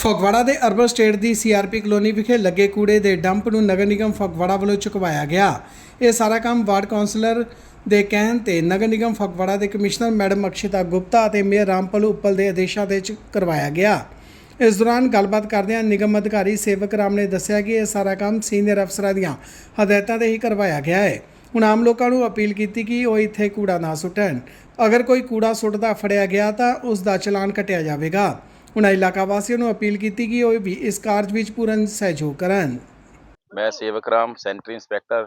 ਫਗਵਾੜਾ ਦੇ urban estate ਦੀ CRP colony ਵਿਖੇ ਲੱਗੇ ਕੂੜੇ ਦੇ ਡੰਪ ਨੂੰ ਨਗਰ ਨਿਗਮ ਫਗਵਾੜਾ ਵੱਲੋਂ ਚੁਕਵਾਇਆ ਗਿਆ। ਇਹ ਸਾਰਾ ਕੰਮ ਵਾਰਡ ਕਾਉਂਸਲਰ ਦੇ ਕਹਿਣ ਤੇ ਨਗਰ ਨਿਗਮ ਫਗਵਾੜਾ ਦੇ ਕਮਿਸ਼ਨਰ ਮੈਡਮ ਅਕਸ਼ਿਤਾ ਗੁਪਤਾ ਅਤੇ ਮੇਅਰ ਰਾਮਪਲ ਉੱਪਲ ਦੇ ਆਦੇਸ਼ਾਂ ਦੇ ਚ ਕਰਵਾਇਆ ਗਿਆ। ਇਸ ਦੌਰਾਨ ਗੱਲਬਾਤ ਕਰਦਿਆਂ ਨਿਗਮ ਅਧਿਕਾਰੀ ਸੇਵਕ ਰਾਮ ਨੇ ਦੱਸਿਆ ਕਿ ਇਹ ਸਾਰਾ ਕੰਮ ਸੀਨੀਅਰ ਅਫਸਰਾਂ ਦੀਆਂ ਹਦਾਇਤਾਂ ਤੇ ਹੀ ਕਰਵਾਇਆ ਗਿਆ ਹੈ। ਹੁਣ ਆਮ ਲੋਕਾਂ ਨੂੰ ਅਪੀਲ ਕੀਤੀ ਕਿ ਉਹ ਇੱਥੇ ਕੂੜਾ ਨਾ ਸੁੱਟਣ। ਅਗਰ ਕੋਈ ਕੂੜਾ ਸੁੱਟਦਾ ਫੜਿਆ ਗਿਆ ਤਾਂ ਉਸ ਦਾ ਚਲਾਨ ਕੱਟਿਆ ਜਾਵੇਗਾ। ਉਹਨਾਂ ਇਲਾਕਾ ਵਾਸੀਆਂ ਨੂੰ ਅਪੀਲ ਕੀਤੀ ਕਿ ਉਹ ਵੀ ਇਸ ਕਾਰਜ ਵਿੱਚ ਪੂਰਨ ਸਹਿਯੋਗ ਕਰਨ। ਮੈਂ ਸੇਵਕ ਰਾਮ, ਸੈਂਟਰੀ ਇੰਸਪੈਕਟਰ,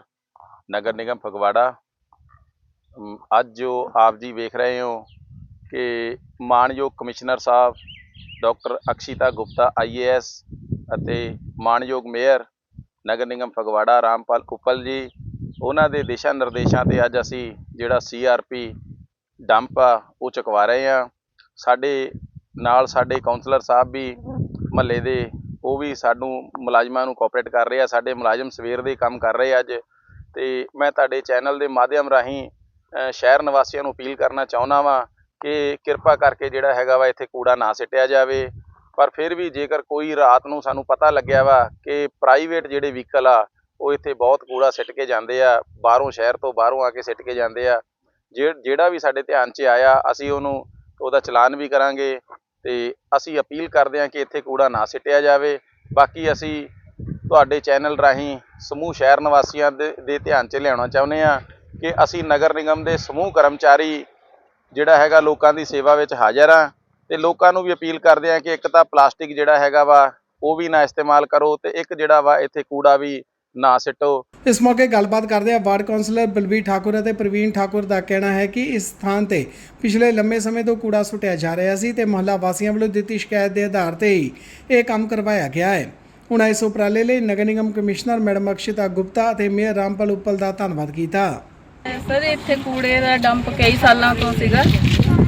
ਨਗਰ ਨਿਗਮ ਫਗਵਾੜਾ। ਅੱਜ ਜੋ ਆਪ ਜੀ ਵੇਖ ਰਹੇ ਹੋ ਕਿ ਮਾਨਯੋਗ ਕਮਿਸ਼ਨਰ ਸਾਹਿਬ, ਡਾਕਟਰ ਅਕਸ਼ਿਤਾ ਗੁਪਤਾ ਆਈਏਐਸ ਅਤੇ ਮਾਨਯੋਗ ਮੇਅਰ, ਨਗਰ ਨਿਗਮ ਫਗਵਾੜਾ, ਰਾਮਪਾਲ ਕੁੱਪਲ ਜੀ, ਉਹਨਾਂ ਦੇ ਦਿਸ਼ਾ ਨਿਰਦੇਸ਼ਾਂ ਤੇ ਅੱਜ ਅਸੀਂ ਜਿਹੜਾ ਸੀਆਰਪੀ ਡੰਪ ਆ, ਉਹ ਚੁਕਵਾ ਰਹੇ ਆ ਸਾਡੇ ਨਾਲ ਸਾਡੇ ਕਾਉਂਸਲਰ ਸਾਹਿਬ ਵੀ ਮਹੱਲੇ ਦੇ, ਉਹ ਵੀ ਸਾਨੂੰ ਮੁਲਾਜ਼ਮਾਂ ਨੂੰ ਕੋਆਪਰੇਟ ਕਰ ਰਹੇ ਆ, ਸਾਡੇ ਮੁਲਾਜ਼ਮ ਸਵੇਰ ਦੇ ਕੰਮ ਕਰ ਰਹੇ ਆ ਅੱਜ। ਤੇ ਮੈਂ ਤੁਹਾਡੇ ਚੈਨਲ ਦੇ ਮਾਧਿਅਮ ਰਾਹੀਂ ਸ਼ਹਿਰ ਨਿਵਾਸੀਆਂ ਨੂੰ ਅਪੀਲ ਕਰਨਾ ਚਾਹੁੰਦਾ ਵਾਂ ਕਿ ਕਿਰਪਾ ਕਰਕੇ ਜਿਹੜਾ ਹੈਗਾ ਵਾ ਇੱਥੇ ਕੂੜਾ ਨਾ ਸਿੱਟਿਆ ਜਾਵੇ। ਪਰ ਫਿਰ ਵੀ ਜੇਕਰ ਕੋਈ ਰਾਤ ਨੂੰ ਸਾਨੂੰ ਪਤਾ ਲੱਗਿਆ ਵਾ ਕਿ ਪ੍ਰਾਈਵੇਟ ਜਿਹੜੇ ਵਹੀਕਲ ਆ, ਉਹ ਇੱਥੇ ਬਹੁਤ ਕੂੜਾ ਸਿੱਟ ਕੇ ਜਾਂਦੇ ਆ, ਬਾਹਰੋਂ ਸ਼ਹਿਰ ਤੋਂ ਬਾਹਰੋਂ ਆ ਕੇ ਸਿੱਟ ਕੇ ਜਾਂਦੇ ਆ। ਜੇ- ਜਿਹੜਾ ਵੀ ਸਾਡੇ ਧਿਆਨ 'ਚ ਆਇਆ, ਅਸੀਂ ਉਹਨੂੰ, ਉਹਦਾ ਚਲਾਨ ਵੀ ਕਰਾਂਗੇ। ਤੇ ਅਸੀਂ ਅਪੀਲ ਕਰਦੇ ਹਾਂ ਕਿ ਇੱਥੇ ਕੂੜਾ ਨਾ ਸਿੱਟਿਆ ਜਾਵੇ। ਬਾਕੀ ਅਸੀਂ ਤੁਹਾਡੇ ਚੈਨਲ ਰਾਹੀਂ ਸਮੂਹ ਸ਼ਹਿਰ ਨਿਵਾਸੀਆਂ ਦੇ ਦੇ ਧਿਆਨ 'ਚ ਲਿਆਉਣਾ ਚਾਹੁੰਦੇ ਹਾਂ ਕਿ ਅਸੀਂ ਨਗਰ ਨਿਗਮ ਦੇ ਸਮੂਹ ਕਰਮਚਾਰੀ ਜਿਹੜਾ ਹੈਗਾ ਲੋਕਾਂ ਦੀ ਸੇਵਾ ਵਿੱਚ ਹਾਜ਼ਰ ਆ ਤੇ ਲੋਕਾਂ ਨੂੰ ਵੀ ਅਪੀਲ ਕਰਦੇ ਹਾਂ ਕਿ ਇੱਕ ਤਾਂ ਪਲਾਸਟਿਕ ਜਿਹੜਾ ਹੈਗਾ ਵਾ ਉਹ ਵੀ ਨਾ ਇਸਤੇਮਾਲ ਕਰੋ ਤੇ ਇੱਕ ਜਿਹੜਾ ਵਾ ਇੱਥੇ ਕੂੜਾ ਵੀ ਨਾ ਸਿੱਟੋ। ਇਸ ਮੌਕੇ ਗੱਲਬਾਤ ਕਰਦਿਆਂ ਵਾਰਡ ਕਾਉਂਸਲਰ ਬਲਬੀਰ ਠਾਕੁਰ ਅਤੇ ਪ੍ਰਵੀਨ ਠਾਕੁਰ ਦਾ ਕਹਿਣਾ ਹੈ ਕਿ ਇਸ ਸਥਾਨ ਤੇ ਪਿਛਲੇ ਲੰਮੇ ਸਮੇਂ ਤੋਂ ਕੂੜਾ ਸੁੱਟਿਆ ਜਾ ਰਿਹਾ ਸੀ ਤੇ ਮੁਹੱਲਾ ਵਾਸੀਆਂ ਵੱਲੋਂ ਦਿੱਤੀ ਸ਼ਿਕਾਇਤ ਦੇ ਆਧਾਰ ਤੇ ਹੀ ਇਹ ਕੰਮ ਕਰਵਾਇਆ ਗਿਆ ਹੈ। ਉਹਨਾਂ ਇਸ ਉਪਰਾਲੇ ਲਈ ਨਗਰ ਨਿਗਮ ਕਮਿਸ਼ਨਰ ਮੈਡਮ ਅਕਸ਼ਿਤਾ ਗੁਪਤਾ ਅਤੇ ਮੇਅਰ ਰਾਮਪਲ ਉੱਪਲ ਦਾ ਧੰਨਵਾਦ ਕੀਤਾ। ਸਰ ਇੱਥੇ ਕੂੜੇ ਦਾ ਡੰਪ ਕਈ ਸਾਲਾਂ ਤੋਂ ਸੀਗਾ।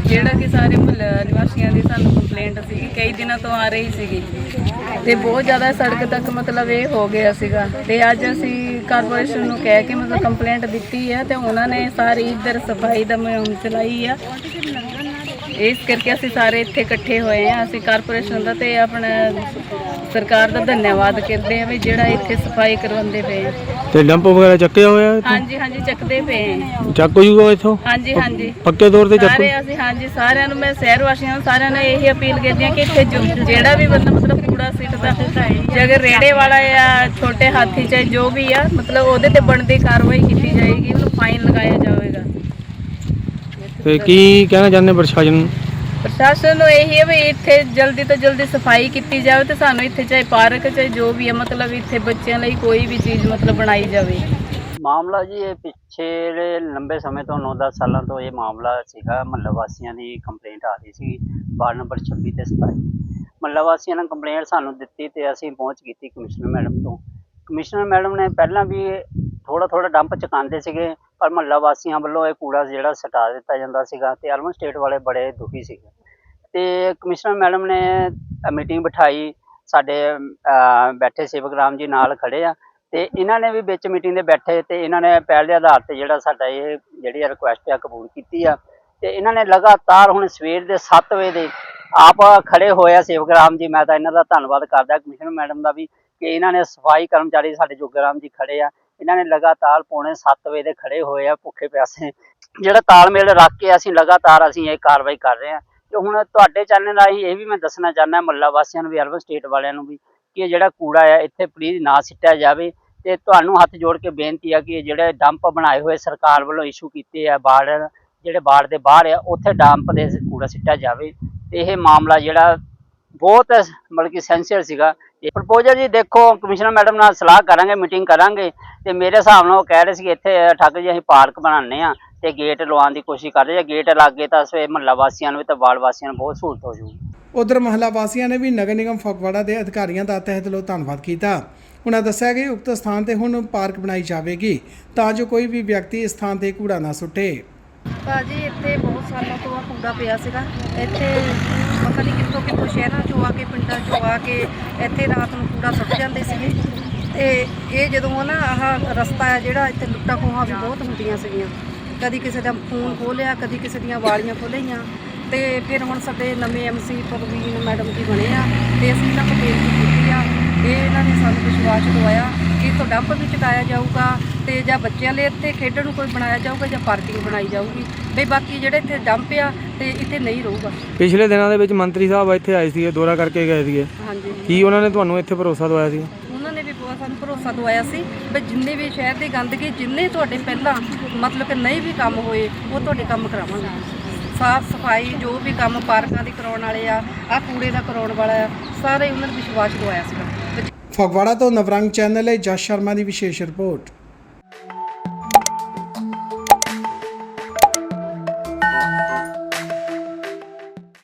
ਜਿਹੜਾ ਕਿ ਸਾਰੇ ਮੁਹੱਲਾ, ਨਿਵਾਸੀਆਂ ਦੀ ਸਾਨੂੰ ਕੰਪਲੇਂਟ ਸੀਗੀ ਕਈ ਦਿਨਾਂ ਤੋਂ ਆ ਰਹੀ ਸੀਗੀ। ਤੇ ਬਹੁਤ ਜ਼ਿਆਦਾ ਸੜਕ ਤੱਕ ਮਤਲਬ ਇਹ ਹੋ ਗਿਆ ਸੀਗਾ। ਤੇ ਅੱਜ ਅਸੀਂ ਕਾਰਪੋਰੇਸ਼ਨ ਨੂੰ ਕਹਿ ਕੇ ਮਤਲਬ ਕੰਪਲੇਂਟ ਦਿੱਤੀ ਹੈ ਤੇ ਉਹਨਾਂ ਨੇ ਸਾਰੀ ਇੱਧਰ ਸਫ਼ਾਈ ਦਾ ਮੁਹਿੰਮ ਚਲਾਈ ਆ। ਇਸ ਕਰਕੇ ਅਸੀਂ ਸਾਰੇ ਇੱਥੇ ਇਕੱਠੇ ਹੋਏ ਆ ਅਸੀਂ ਕਾਰਪੋਰੇਸ਼ਨ ਦਾ ਤੇ ਆਪਣਾ ਸਰਕਾਰ ਦਾ ਧੰਨਵਾਦ ਕਰਦੇ ਆ ਵੀ ਜਿਹੜਾ ਇੱਥੇ ਸਫ਼ਾਈ ਕਰਵਾਉਂਦੇ ਪਏ ਆ। ਤੇ ਡੰਪ ਵਗੈਰਾ ਚੱਕਿਆ ਹੋਇਆ ਹੈ? ਹਾਂਜੀ ਹਾਂਜੀ ਚੱਕਦੇ ਪਏ ਆ। ਚੱਕ ਹੋ ਜੂਗਾ ਇਥੋਂ ਹਾਂਜੀ ਹਾਂਜੀ ਪੱਕੇ ਤੌਰ ਤੇ ਚੱਕ ਸਾਰੇ ਅਸੀਂ ਹਾਂਜੀ ਸਾਰਿਆਂ ਨੂੰ ਮੈਂ ਸ਼ਹਿਰ ਵਾਸੀਆਂ ਨੂੰ ਸਾਰਿਆਂ ਨੂੰ ਇਹ ਅਪੀਲ ਕਰਦੀ ਹਾਂ ਕਿ ਇੱਥੇ ਜੋ ਜਿਹੜਾ ਵੀ ਬੰਦਾ ਮਤਲਬ ਕੂੜਾ ਸਿੱਟਦਾ ਜੇ ਅਗਰ ਰੇੜੇ ਵਾਲਾ ਜਾਂ ਛੋਟੇ ਹਾਥੀ ਚਾਹੇ ਜੋ ਵੀ ਆ ਮਤਲਬ ਉਹਦੇ ਤੇ ਬਣਦੀ ਕਾਰਵਾਈ ਕੀਤੀ ਜਾਏਗੀ ਉਹਨੂੰ ਫਾਈਨ ਲਗਾਇਆ ਜਾਵੇਗਾ ਤੇ ਕੀ ਕਹਿਣਾ ਚਾਹੁੰਦੇ ਪ੍ਰਸ਼ਾਸਨ ਨੂੰ? ਪ੍ਰਸ਼ਾਸਨ ਨੂੰ ਇਹ ਹੈ ਵੀ ਇੱਥੇ ਜਲਦੀ ਤੋਂ ਜਲਦੀ ਸਫ਼ਾਈ ਕੀਤੀ ਜਾਵੇ ਤੇ ਸਾਨੂੰ ਇੱਥੇ ਚਾਹੇ ਪਾਰਕ ਚਾਹੇ ਜੋ ਵੀ ਹੈ ਮਤਲਬ ਇੱਥੇ ਬੱਚਿਆਂ ਲਈ ਕੋਈ ਵੀ ਚੀਜ਼ ਮਤਲਬ ਬਣਾਈ ਜਾਵੇ। ਮਾਮਲਾ ਜੀ ਇਹ ਪਿੱਛੇ ਲੰਬੇ ਸਮੇਂ ਤੋਂ 9-10 ਸਾਲਾਂ ਤੋਂ ਇਹ ਮਾਮਲਾ ਸੀਗਾ ਮਹੱਲਾ ਵਾਸੀਆਂ ਦੀ ਕੰਪਲੇਂਟ ਆ ਰਹੀ ਸੀ ਵਾਰਡ ਨੰਬਰ 26 ਤੇ 27 ਮਹੱਲਾ ਵਾਸੀਆਂ ਨੇ ਕੰਪਲੇਂਟ ਸਾਨੂੰ ਦਿੱਤੀ ਤੇ ਅਸੀਂ ਪਹੁੰਚ ਕੀਤੀ ਕਮਿਸ਼ਨਰ ਮੈਡਮ ਤੋਂ। ਕਮਿਸ਼ਨਰ ਮੈਡਮ ਨੇ ਪਹਿਲਾਂ ਵੀ ਥੋੜਾ ਥੋੜਾ ਡੰਪ ਚੁਕਾਉਂਦੇ ਸੀਗੇ ਪਰ ਮਹੱਲਾ ਵਾਸੀਆਂ ਵੱਲੋਂ ਇਹ ਕੂੜਾ ਜਿਹੜਾ ਸਟਾ ਦਿੱਤਾ ਜਾਂਦਾ ਸੀਗਾ ਤੇ ਅਰਬਨ ਸਟੇਟ ਵਾਲੇ ਬੜੇ ਦੁਖੀ ਸੀਗੇ। ਤੇ ਕਮਿਸ਼ਨਰ ਮੈਡਮ ਨੇ ਮੀਟਿੰਗ ਬਿਠਾਈ, ਸਾਡੇ ਬੈਠੇ ਸੇਵਕ ਰਾਮ ਜੀ ਨਾਲ ਖੜੇ ਆ ਤੇ ਇਹਨਾਂ ਨੇ ਵੀ ਵਿੱਚ ਮੀਟਿੰਗ ਦੇ ਬੈਠੇ ਤੇ ਇਹਨਾਂ ਨੇ ਪਹਿਲ ਦੇ ਆਧਾਰ ਤੇ ਜਿਹੜਾ ਸਾਡਾ ਇਹ ਜਿਹੜੀ ਰਿਕੁਐਸਟ ਆ ਕਬੂਲ ਕੀਤੀ ਆ ਤੇ ਇਹਨਾਂ ਨੇ ਲਗਾਤਾਰ ਹੁਣ ਸਵੇਰ ਦੇ 7 ਵਜੇ ਦੇ ਆਪ ਖੜੇ ਹੋਏ ਆ ਸੇਵਕ ਰਾਮ ਜੀ, ਮੈਂ ਤਾਂ ਇਹਨਾਂ ਦਾ ਧੰਨਵਾਦ ਕਰਦਾ ਕਮਿਸ਼ਨਰ ਮੈਡਮ ਦਾ ਵੀ ਕਿ ਇਹਨਾਂ ਨੇ ਸਫ਼ਾਈ ਕਰਮਚਾਰੀ ਸਾਡੇ ਜੋਗਰਾਮ ਜੀ ਖੜੇ ਆ ਇਹਨਾਂ ਨੇ ਲਗਾਤਾਰ ਪੌਣੇ 7 ਵਜੇ ਦੇ ਖੜੇ ਹੋਏ ਆ ਭੁੱਖੇ ਪਿਆਸੇ। ਜਿਹੜਾ ਤਾਲਮੇਲ ਰੱਖ ਕੇ ਅਸੀਂ ਲਗਾਤਾਰ ਅਸੀਂ ਇਹ ਕਾਰਵਾਈ ਕਰ ਰਹੇ ਹਾਂ ਤੇ ਹੁਣ ਤੁਹਾਡੇ ਚੈਨਲ ਰਾਹੀਂ ਇਹ ਵੀ ਮੈਂ ਦੱਸਣਾ ਚਾਹੁੰਦਾ ਮੱਲਾ ਵਾਸੀਆਂ ਨੂੰ ਵੀ, ਅਰਬਨ ਸਟੇਟ ਵਾਲਿਆਂ ਨੂੰ ਵੀ, ਕਿ ਇਹ ਜਿਹੜਾ ਕੂੜਾ ਆ, ਇੱਥੇ ਪਲੀਜ਼ ਨਾ ਸਿੱਟਿਆ ਜਾਵੇ। ਤੇ ਤੁਹਾਨੂੰ ਹੱਥ ਜੋੜ ਕੇ ਬੇਨਤੀ ਆ ਕਿ ਇਹ ਜਿਹੜੇ ਡੰਪ ਬਣਾਏ ਹੋਏ ਸਰਕਾਰ ਵੱਲੋਂ ਇਸ਼ੂ ਕੀਤੇ ਆ ਬਾੜ, ਜਿਹੜੇ ਬਾੜ ਦੇ ਬਾਹਰ ਆ, ਉੱਥੇ ਡੰਪ ਦੇ ਕੂੜਾ ਸਿੱਟਿਆ ਜਾਵੇ। ਤੇ ਇਹ ਮਾਮਲਾ ਜਿਹੜਾ ਬਹੁਤ ਮਤਲਬ ਕਿ ਸੈਂਸੀਅਰ ਸੀਗਾ। ਇਹ ਪ੍ਰਪੋਜ਼ਲ ਜੀ ਦੇਖੋ ਕਮਿਸ਼ਨਰ ਮੈਡਮ ਨਾਲ ਸਲਾਹ ਕਰਾਂਗੇ ਮੀਟਿੰਗ ਕਰਾਂਗੇ ਤੇ ਮੇਰੇ ਹਿਸਾਬ ਨਾਲ ਉਹ ਕਹਿ ਰਹੇ ਸੀ ਕਿ ਇੱਥੇ ਠੱਗ ਜੀ ਅਸੀਂ ਪਾਰਕ ਬਣਾਉਂਦੇ ਆ ਤੇ ਗੇਟ ਲਵਾਉਣ ਦੀ ਕੋਸ਼ਿਸ਼ ਕਰ ਰਹੇ ਆ ਗੇਟ ਲੱਗੇ ਤਾਂ ਸਵੇ ਮਹੱਲਾ ਵਾਸੀਆਂ ਨੂੰ ਵੀ ਤੇ ਵਾਰਡ ਵਾਸੀਆਂ ਨੂੰ ਬਹੁਤ ਸਹੂਲਤ ਹੋ ਜੂਗੀ ਉਧਰ ਮਹੱਲਾ ਵਾਸੀਆਂ ਨੇ ਵੀ ਨਗਰ ਨਿਗਮ ਫਗਵਾੜਾ ਦੇ ਅਧਿਕਾਰੀਆਂ ਦਾ ਤਹਿ ਦਿਲੋਂ ਧੰਨਵਾਦ ਕੀਤਾ। ਉਹਨਾਂ ਦੱਸਿਆ ਕਿ ਉਕਤ ਸਥਾਨ ਤੇ ਹੁਣ ਪਾਰਕ ਬਣਾਈ ਜਾਵੇਗੀ ਤਾਂ ਜੋ ਕੋਈ ਵੀ ਵਿਅਕਤੀ ਇਸ ਥਾਂ ਤੇ ਕੂੜਾ ਨਾ ਸੁੱਟੇ। ਭਾਜੀ ਇੱਥੇ ਬਹੁਤ ਸਾਲਾਂ ਤੋਂ ਆ ਕੂੜਾ ਪਿਆ ਸੀਗਾ। ਇੱਥੇ ਪਤਾ ਨਹੀਂ ਕਿੱਥੋਂ ਕਿੱਥੋਂ ਸ਼ਹਿਰਾਂ ਚੋਂ ਆ ਕੇ, ਪਿੰਡਾਂ ਚੋਂ ਆ ਕੇ ਇੱਥੇ ਰਾਤ ਨੂੰ ਕੂੜਾ ਸੁੱਟ ਜਾਂਦੇ ਸੀਗੇ। ਤੇ ਇਹ ਜਦੋਂ ਨਾ, ਆਹ ਰਸਤਾ ਹੈ ਜਿਹੜਾ ਇੱਥੇ ਲੁੱਟਾਂ ਖੋਹਾਂ ਵੀ ਬਹੁਤ ਹੁੰਦੀਆਂ ਸੀਗੀਆਂ। ਕਦੀ ਕਿਸੇ ਦਾ ਫੋਨ ਖੋਲਿਆ ਕਦੀ ਕਿਸੇ ਦੀਆਂ ਵਾਲੀਆਂ ਖੋਲ੍ਹੀਆਂ ਤੇ ਫਿਰ ਹੁਣ ਸਾਡੇ ਨਵੇਂ ਐਮਸੀ ਪ੍ਰਵੀਨ ਮੈਡਮ ਜੀ ਬਣੇ ਆ, ਤੇ ਅਸੀਂ ਇਹਨਾਂ ਨੂੰ ਬੇਨਤੀ ਕੀਤੀ ਆ ਇਹ ਇਹਨਾਂ ਨੇ ਸਾਨੂੰ ਵਿਸ਼ਵਾਸ ਦਵਾਇਆ ਕਿ ਇੱਥੋਂ ਡੰਪ ਵੀ ਚੁਕਾਇਆ ਜਾਊਗਾ, ਤੇ ਜਾਂ ਬੱਚਿਆਂ ਲਈ ਇੱਥੇ ਖੇਡਣ ਨੂੰ ਕੋਈ ਬਣਾਇਆ ਜਾਊਗਾ ਜਾਂ ਪਾਰਕਿੰਗ ਬਣਾਈ ਜਾਊਗੀ। ਬਈ ਬਾਕੀ ਜਿਹੜੇ ਇੱਥੇ ਡੰਪ ਆ ਤੇ ਇੱਥੇ ਨਹੀਂ ਰਹੂਗਾ। ਪਿਛਲੇ ਦਿਨਾਂ ਦੇ ਵਿੱਚ ਮੰਤਰੀ ਸਾਹਿਬ ਇੱਥੇ ਆਏ ਸੀਗੇ ਦੌਰਾ ਕਰਕੇ ਗਏ ਸੀਗੇ। ਹਾਂਜੀ। ਕੀ ਉਹਨਾਂ ਨੇ ਤੁਹਾਨੂੰ ਇੱਥੇ ਭਰੋਸਾ ਦਵਾਇਆ ਸੀ ਉਹਨਾਂ ਨੇ ਵੀ ਬਹੁਤ ਸਾਨੂੰ ਭਰੋਸਾ ਦਵਾਇਆ ਸੀ ਵੀ ਜਿੰਨੇ ਵੀ ਸ਼ਹਿਰ ਦੀ ਗੰਦਗੀ ਜਿੰਨੇ ਤੁਹਾਡੇ ਪਹਿਲਾਂ ਮਤਲਬ ਕਿ ਨਹੀਂ ਵੀ ਕੰਮ ਹੋਏ ਉਹ ਤੁਹਾਡੇ ਕੰਮ ਕਰਾਵਾਂਗੇ। ਸਾਫ਼ ਸਫ਼ਾਈ ਜੋ ਵੀ ਕੰਮ ਪਾਰਕਾਂ ਦੀ ਕਰਾਉਣ ਵਾਲੇ ਆ ਆ ਕੂੜੇ ਦਾ ਕਰਾਉਣ ਵਾਲਾ ਆ ਸਾਰੇ ਉਹਨਾਂ ਨੇ ਵਿਸ਼ਵਾਸ ਦਵਾਇਆ ਸੀਗਾ। ਫਗਵਾੜਾ ਤੋਂ ਨਵਰੰਗ ਚੈਨਲ ਲਈ ਜਸ ਸ਼ਰਮਾ ਦੀ ਵਿਸ਼ੇਸ਼ ਰਿਪੋਰਟ।